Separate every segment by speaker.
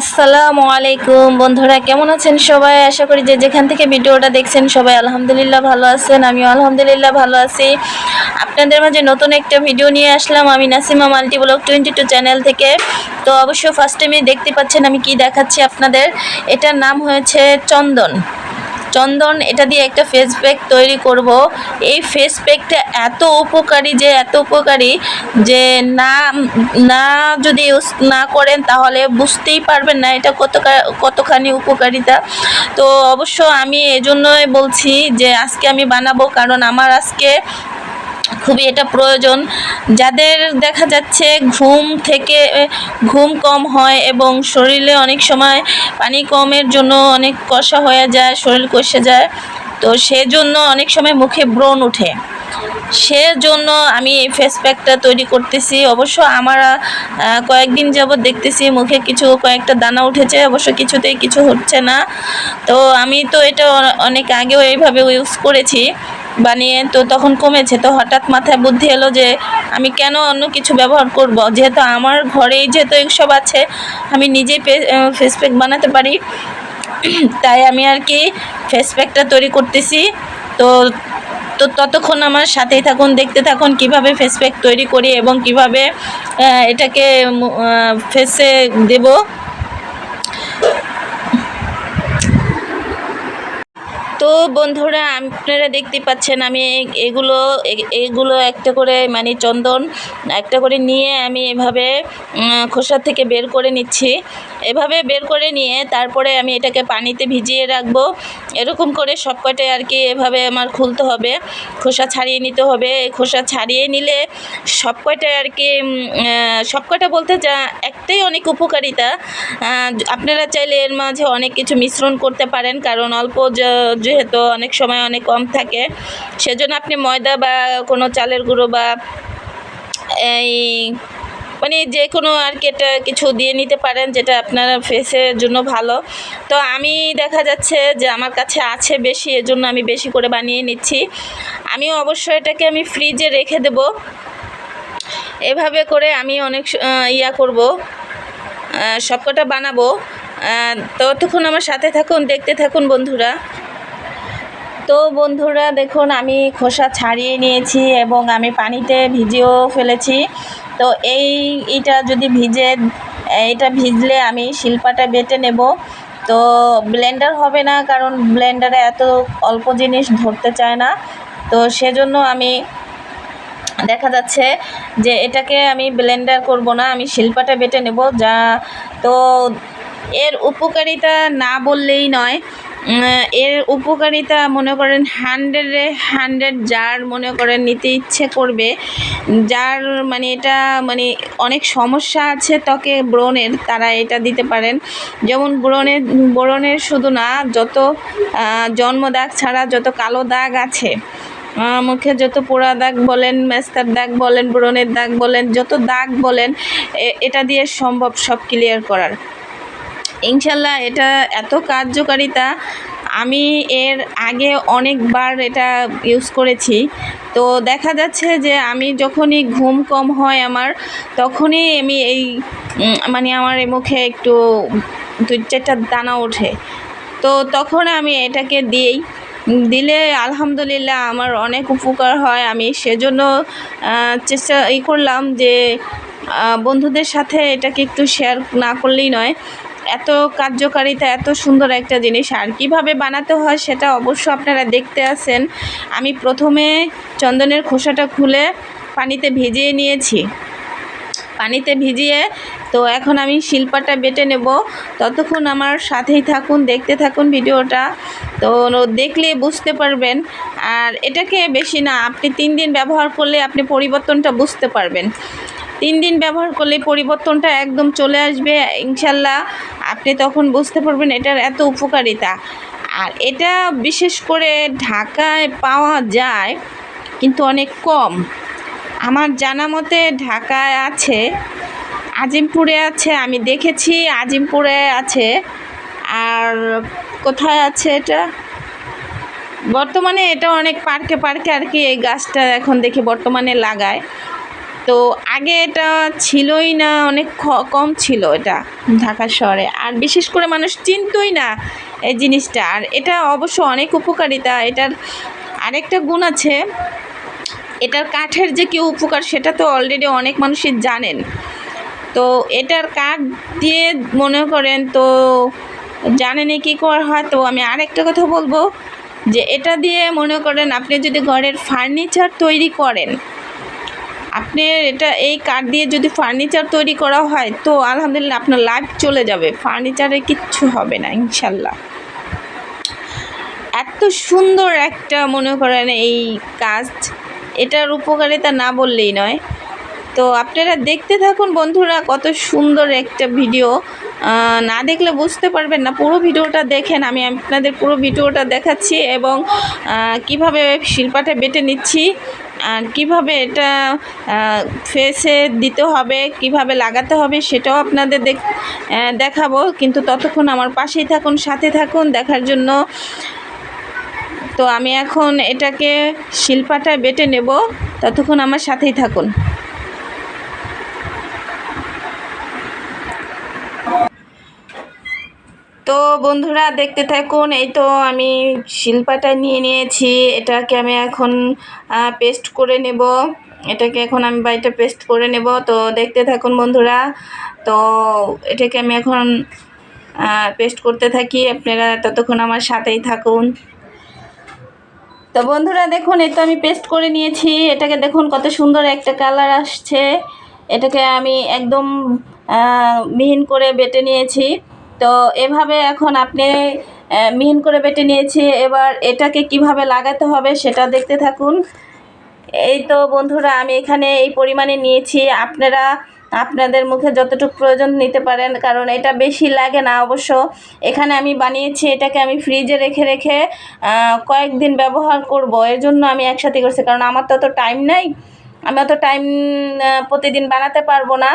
Speaker 1: আসসালামু আলাইকুম। বন্ধুরা, কেমন আছেন সবাই? আশা করি যে যেখান থেকে ভিডিওটা দেখছেন সবাই আলহামদুলিল্লাহ ভালো আছেন, আমিও আলহামদুলিল্লাহ ভালো আছি। আপনাদের মাঝে নতুন একটা ভিডিও নিয়ে আসলাম, আমি Nasima multi blog twenty two channel থেকে। তো অবশ্য ফার্স্ট টাইমে দেখতে পাচ্ছেন, আমি কি দেখাচ্ছি আপনাদের? এটার নাম হয়েছে চন্দন। চন্দন, এটা দিয়ে একটা ফেস প্যাক তৈরি করব। এই ফেস প্যাকটা এত উপকারী যে, এত উপকারী যে, না না যদি ইউজ না করেন তাহলে বুঝতেই পারবেন না এটা কত কতখানি উপকারিতা। তো অবশ্য আমি এজন্যই বলছি যে, আজকে আমি বানাবো কারণ আমার আজকে খুবই এটা প্রয়োজন। যাদের দেখা যাচ্ছে ঘুম থেকে, ঘুম কম হয় এবং শরীরে অনেক সময় পানি কমের জন্য অনেক কষা হয়ে যায়, শরীর কষে যায়, তো সেজন্য অনেক সময় মুখে ব্রণ ওঠে। সেজন্য আমি এই ফেস প্যাকটা তৈরি করতেছি। অবশ্য আমার কয়েকদিন যাবৎ দেখতেছি মুখে কিছু, কয়েকটা দানা উঠেছে, অবশ্য কিছুতেই কিছু হচ্ছে না। তো আমি তো এটা অনেক আগেও এইভাবে ইউজ করেছি। বানিয়ে, তো তখন কমেছে। তো হঠাৎ মাথায় বুদ্ধি এলো যে, আমি কেন অন্য কিছু ব্যবহার করব? যেহেতু আমার ঘরেই যেহেতু এইসব আছে, আমি নিজেই ফেস প্যাক বানাতে পারি। তাই আমি আর কি ফেস প্যাকটা তৈরি করতেছি। তো তো ততক্ষণ আমার সাথেই থাকুন, দেখতে থাকুন কীভাবে ফেস প্যাক তৈরি করি এবং কীভাবে এটাকে ফেসে দেব। তো বন্ধুরা, আপনারা দেখতে পাচ্ছেন আমি এগুলো এগুলো একটা করে মানে চন্দন একটা করে নিয়ে আমি এভাবে খোসা থেকে বের করে নিচ্ছি। এভাবে বের করে নিয়ে তারপরে আমি এটাকে পানিতে ভিজিয়ে রাখব। এরকম করে সব কটাই আর কি এভাবে আমার খুলতে হবে। খোসা ছাড়িয়ে নিতে হবে। খোসা ছাড়িয়ে নিলে সব কটাই আর কি উম, আহ, সব কটা বলতে যা একটাই অনেক উপকারিতা। আপনারা চাইলে এর মাঝে অনেক কিছু মিশ্রণ করতে পারেন কারণ অল্প যেহেতু অনেক সময় অনেক কম থাকে। সেজন্য আপনি ময়দা বা কোনো চালের গুঁড়ো বা এই মানে যে কোনো আর কি এটা কিছু দিয়ে নিতে পারেন যেটা আপনার ফেসের জন্য ভালো। তো আমি দেখা যাচ্ছে যে আমার কাছে আছে বেশি, এজন্য আমি বেশি করে বানিয়ে নিচ্ছি। আমিও অবশ্যই এটাকে আমি ফ্রিজে রেখে দেব। এভাবে করে আমি অনেক ইয়া করব। সবকটা বানাবো। ততক্ষণ আমার সাথে থাকুন, দেখতে থাকুন বন্ধুরা। তো বন্ধুরা, দেখুন আমি খোসা ছাড়িয়ে নিয়েছি এবং আমি পানিতে ভিজিয়েও ফেলেছি। তো এই এটা যদি ভিজে এটা ভিজলে আমি শিল্পাটা বেটে নেব। তো ব্লেন্ডার হবে না, কারণ ব্লেন্ডারে এত অল্প জিনিস ধরতে চায় না। তো সেজন্য আমি, দেখা যাচ্ছে যে এটাকে আমি ব্লেন্ডার করব না, আমি শিল্পাটা বেটে নেব, যা, তো এর উপকারিতা না বললেই নয়। এর উপকারিতা মনে করেন হান্ড্রেডে হান্ড্রেড যার মনে করেন নিতে ইচ্ছে করবে যার মানে এটা মানে অনেক সমস্যা আছে ত্বকে ব্রণের তারা এটা দিতে পারেন। যেমন ব্রণের ব্রণের শুধু না যত আহ, জন্মদাগ ছাড়া যত কালো দাগ আছে মুখে যত পোড়া দাগ বলেন মেস্তার দাগ বলেন ব্রণের দাগ বলেন যত দাগ বলেন এটা দিয়ে সম্ভব সব ক্লিয়ার করার। ইনশাল্লাহ এটা এত কার্যকারিতা, আমি এর আগে অনেকবার এটা ইউজ করেছি। তো দেখা যাচ্ছে যে আমি যখনই ঘুম কম হয় আমার, তখনই আমি এই মানে আমার এই মুখে একটু দু চারটা দানা ওঠে। তো তখন আমি এটাকে দিই। দিলে আলহামদুলিল্লাহ আমার অনেক উপকার হয়। আমি সেজন্য চেষ্টা এই করলাম যে বন্ধুদের সাথে এটাকে একটু শেয়ার না করলেই নয়। এত কার্যকারিতা, এত সুন্দর একটা জিনিস। আর কীভাবে বানাতে হয় সেটা অবশ্য আপনারা দেখতে আছেন। আমি প্রথমে চন্দনের খোসাটা খুলে পানিতে ভিজিয়ে নিয়েছি। পানিতে ভিজিয়ে তো এখন আমি শিল্পাটা বেটে নেব। ততক্ষণ আমার সাথেই থাকুন, দেখতে থাকুন ভিডিওটা। তো দেখলে বুঝতে পারবেন। আর এটাকে বেশি না, আপনি তিন দিন ব্যবহার করলে আপনি পরিবর্তনটা বুঝতে পারবেন। তিন দিন ব্যবহার করলে পরিবর্তনটা একদম চলে আসবে, ইনশাল্লাহ। আপনি তখন বুঝতে পারবেন এটার এত উপকারিতা। আর এটা বিশেষ করে ঢাকায় পাওয়া যায়, কিন্তু অনেক কম। আমার জানা মতে ঢাকায় আছে, আজিমপুরে আছে, আমি দেখেছি আজিমপুরে আছে। আর কোথায় আছে এটা? বর্তমানে এটা অনেক পার্কে পার্কে আর কি এই গাছটা এখন দেখি বর্তমানে লাগায়। তো আগে এটা ছিলই না, অনেক কম ছিল এটা ঢাকা শহরে। আর বিশেষ করে মানুষ চিনতই না এই জিনিসটা। আর এটা অবশ্য অনেক উপকারিতা, এটার আরেকটা গুণ আছে, এটার কাঠের যে কি উপকার সেটা তো অলরেডি অনেক মানুষই জানেন। তো এটার কাঠ দিয়ে মনে করেন তো জানেনই কী করা হয়, তো আমি আরেকটা কথা বলব যে এটা দিয়ে মনে করেন আপনি যদি ঘরের ফার্নিচার তৈরি করেন আপনি এটা, এই কাঠ দিয়ে যদি ফার্নিচার তৈরি করা হয়, তো আলহামদুলিল্লাহ আপনার লাইফ চলে যাবে। ফার্নিচারে কিচ্ছু হবে না, ইনশাল্লাহ। এত সুন্দর একটা, মনে করেন, এই কাজ, এটার উপকারিতা না বললেই নয়। তো আপনারা দেখতে থাকুন বন্ধুরা, কত সুন্দর একটা ভিডিও না দেখলে বুঝতে পারবেন না, পুরো ভিডিওটা দেখেন, আমি আপনাদের পুরো ভিডিওটা দেখাচ্ছি এবং কীভাবে শিল্পাটা বেটে নিচ্ছি। আর কীভাবে এটা ফেসে দিতে হবে, কীভাবে লাগাতে হবে সেটাও আপনাদের দেখাবো। কিন্তু ততক্ষণ আমার পাশেই থাকুন, সাথে থাকুন, দেখার জন্য। তো আমি এখন এটাকে শিল্পাটা বেটে নেব। ততক্ষণ আমার সাথেই থাকুন। তো বন্ধুরা দেখতে থাকুন, এই তো আমি শিল্পাটা নিয়ে নিয়েছি। এটাকে আমি এখন পেস্ট করে নেব। এটাকে এখন আমি বাড়িতে পেস্ট করে নেব। তো দেখতে থাকুন বন্ধুরা। তো এটাকে আমি এখন পেস্ট করতে থাকি। আপনারা ততক্ষণ আমার সাথেই থাকুন। তো বন্ধুরা দেখুন, এই তো আমি পেস্ট করে নিয়েছি। এটাকে দেখুন কত সুন্দর একটা কালার আসছে। এটাকে আমি একদম মিহিন করে বেটে নিয়েছি। তো এভাবে এখন আপনি মিহিন করে বেটে নিয়েছি। এবার এটাকে কীভাবে লাগাতে হবে সেটা দেখতে থাকুন। এই তো বন্ধুরা, আমি এখানে এই পরিমাণে নিয়েছি। আপনারা, আপনাদের মুখে যতটুকু প্রয়োজন নিতে পারেন, কারণ এটা বেশি লাগে না অবশ্য। এখানে আমি বানিয়েছি, এটাকে আমি ফ্রিজে রেখে রেখে কয়েকদিন ব্যবহার করব। এর জন্য আমি একসাথে করছি, কারণ আমার তো অত টাইম নাই। আমি অত টাইম প্রতিদিন বানাতে পারব না।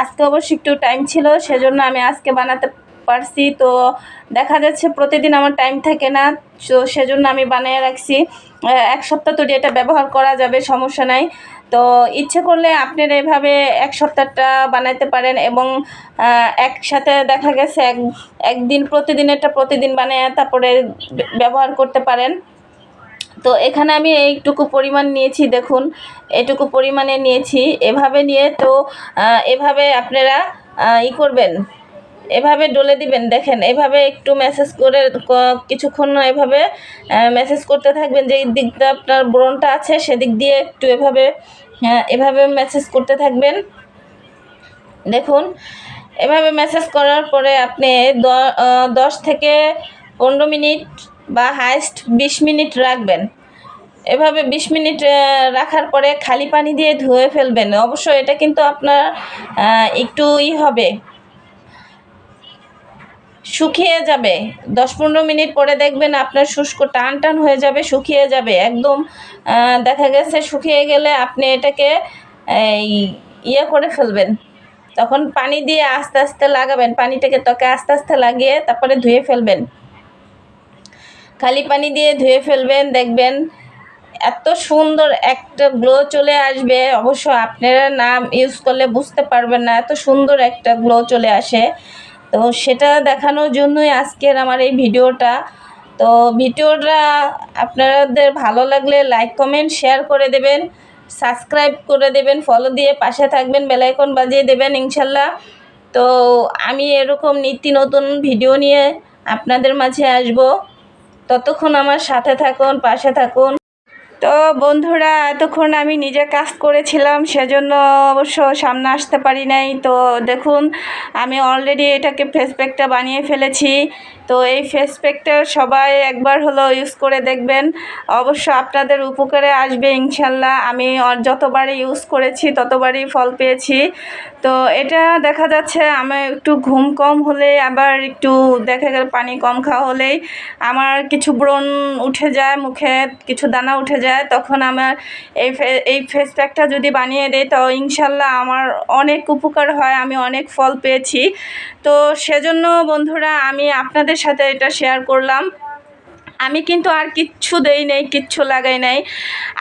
Speaker 1: আজকে অবশ্য একটু টাইম ছিল, সেজন্য আমি আজকে বানাতে পারছি, তো দেখা যাচ্ছে প্রতিদিন আমার টাইম থাকে না, তো সেজন্য আমি বানিয়ে রাখছি। এক সপ্তাহ তৈরি এটা ব্যবহার করা যাবে, সমস্যা নাই। তো ইচ্ছে করলে আপনারা এভাবে এক সপ্তাহটা বানাইতে পারেন এবং একসাথে দেখা গেছে এক, একদিন প্রতিদিন এটা প্রতিদিন বানিয়ে তারপরে ব্যবহার করতে পারেন। তো এখানে আমি এইটুকু পরিমাণ নিয়েছি, দেখুন, এটুকু পরিমাণে নিয়েছি। এভাবে নিয়ে তো এভাবে আপনারা ই করবেন। এভাবে ডলে দিবেন দেখেন এভাবে একটু মেসেজ করে কিছুক্ষণ এভাবে মেসেজ করতে থাকবেন যে দিকটা আপনার ব্রণটা আছে সেদিক দিয়ে একটু এভাবে হ্যাঁ, এভাবে মেসেজ করতে থাকবেন। দেখুন এভাবে মেসেজ করার পরে আপনি দশ থেকে পনেরো মিনিট বা হাইস্ট বিশ মিনিট রাখবেন। এভাবে বিশ মিনিট রাখার পরে খালি পানি দিয়ে ধুয়ে ফেলবেন। অবশ্য এটা কিন্তু আপনার একটু ই হবে। শুকিয়ে যাবে। দশ পনেরো মিনিট পরে দেখবেন আপনার শুষ্ক টান টান হয়ে যাবে, শুকিয়ে যাবে। একদম দেখা গেছে শুকিয়ে গেলে আপনি এটাকে, এই ইয়ে করে ফেলবেন। তখন পানি দিয়ে আস্তে আস্তে লাগাবেন। পানিটাকে ত্বকে আস্তে আস্তে লাগিয়ে তারপরে ধুয়ে ফেলবেন। খালি পানি দিয়ে ধুয়ে ফেলবেন, দেখবেন এত সুন্দর একটা গ্লো চলে আসবে। অবশ্য আপনারা নাম ইউজ করলে বুঝতে পারবেন না, এত সুন্দর একটা গ্লো চলে আসে। তো সেটা দেখানোর জন্যই আজকের আমার এই ভিডিওটা। তো ভিডিওটা আপনাদের ভালো লাগলে লাইক কমেন্ট শেয়ার করে দেবেন সাবস্ক্রাইব করে দেবেন ফলো দিয়ে পাশে থাকবেন বেলাইকন বাজিয়ে দেবেন ইনশাল্লাহ। তো আমি এরকম নিত্য নতুন ভিডিও নিয়ে আপনাদের মাঝে আসব। ততক্ষণ আমার সাথে থাকুন, পাশে থাকুন। তো বন্ধুরা, এতক্ষণ আমি নিজে কাজ করেছিলাম, সেজন্য অবশ্য সামনে আসতে পারি নাই। তো দেখুন, আমি অলরেডি এটাকে ফেস প্যাকটা বানিয়ে ফেলেছি। তো এই ফেস প্যাকটা সবাই একবার হলো ইউজ করে দেখবেন। অবশ্য আপনাদের উপকারে আসবে, ইনশাল্লাহ। আমি যতবারই ইউজ করেছি, ততবারই ফল পেয়েছি। তো এটা দেখা যাচ্ছে আমার একটু ঘুম কম হলে, আবার একটু দেখা গেল পানি কম খাওয়া হলেই আমার কিছু ব্রণ উঠে যায়, মুখে কিছু দানা উঠে যায়। তখন আমার এই এই ফেস প্যাকটা যদি বানিয়ে দেয় তো ইনশাল্লাহ আমার অনেক উপকার হয়, আমি অনেক ফল পেয়েছি। তো সেজন্য বন্ধুরা, আমি আপনাদের সাথে এটা শেয়ার করলাম। আমি কিন্তু আর কিচ্ছু দেই নাই, কিচ্ছু লাগাই নাই।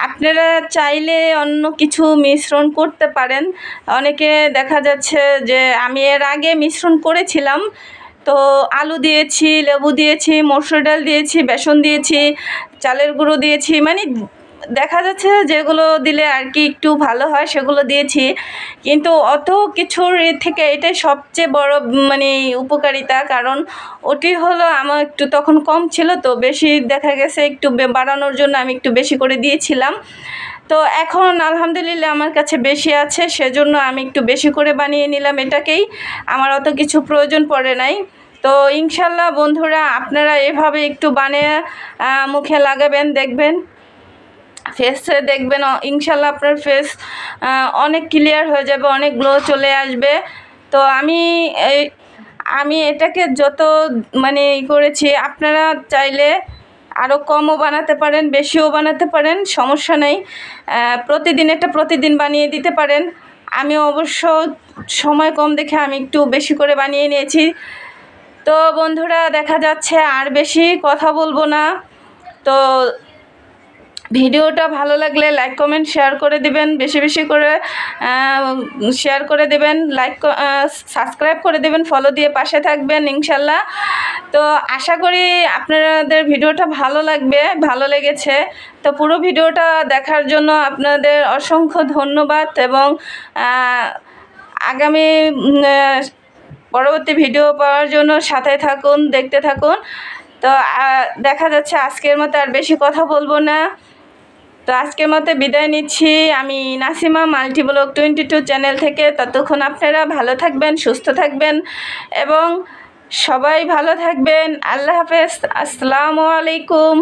Speaker 1: আপনারা চাইলে অন্য কিছু মিশ্রণ করতে পারেন। অনেকে দেখা যাচ্ছে যে, আমি এর আগে মিশ্রণ করেছিলাম। তো আলু দিয়েছি, লেবু দিয়েছি, মসুর ডাল দিয়েছি, বেসন দিয়েছি, চালের গুঁড়ো দিয়েছি মানে দেখা যাচ্ছে যেগুলো দিলে আর কি একটু ভালো হয়, সেগুলো দিয়েছি। কিন্তু অত কিছুর থেকে এটাই সবচেয়ে বড় মানে উপকারিতা। কারণ ওটি হলো আমার একটু তখন কম ছিল, তো বেশি দেখা গেছে একটু বাড়ানোর জন্য আমি একটু বেশি করে দিয়েছিলাম। তো এখন আলহামদুলিল্লাহ আমার কাছে বেশি আছে, সেজন্য আমি একটু বেশি করে বানিয়ে নিলাম এটাকেই। আমার অত কিছু প্রয়োজন পড়ে নাই। তো ইনশাল্লাহ বন্ধুরা, আপনারা এভাবে একটু বানিয়ে মুখে লাগাবেন, দেখবেন। ফেসে দেখবেন ইনশাল্লাহ আপনার ফেস অনেক ক্লিয়ার হয়ে যাবে, অনেক গ্লো চলে আসবে। তো আমি আমি এটাকে যত মানে ই করেছি, আপনারা চাইলে আরও কমও বানাতে পারেন, বেশিও বানাতে পারেন, সমস্যা নেই। প্রতিদিন এটা প্রতিদিন বানিয়ে দিতে পারেন। আমি অবশ্য সময় কম দেখে আমি একটু বেশি করে বানিয়ে নিয়েছি। তো বন্ধুরা, দেখা যাচ্ছে আর বেশি কথা বলব না। তো ভিডিওটা ভালো লাগলে লাইক কমেন্ট শেয়ার করে দিবেন। বেশি বেশি করে শেয়ার করে দেবেন। লাইক সাবস্ক্রাইব করে দেবেন। ফলো দিয়ে পাশে থাকবেন, ইনশাল্লাহ। তো আশা করি আপনাদের ভিডিওটা ভালো লাগবে, ভালো লেগেছে। তো পুরো ভিডিওটা দেখার জন্য আপনাদের অসংখ্য ধন্যবাদ এবং আগামী পরবর্তী ভিডিও পাওয়ার জন্য সাথে থাকুন, দেখতে থাকুন। তো দেখা যাচ্ছে আজকের মতো আর বেশি কথা বলব না। তো আজকের মতো বিদায় নিচ্ছি। আমি Nasima multi blog twenty two channel থেকে। ততক্ষণ আপনারা ভালো থাকবেন, সুস্থ থাকবেন এবং সবাই ভালো থাকবেন। আল্লাহ হাফেজ। আসসালামু আলাইকুম।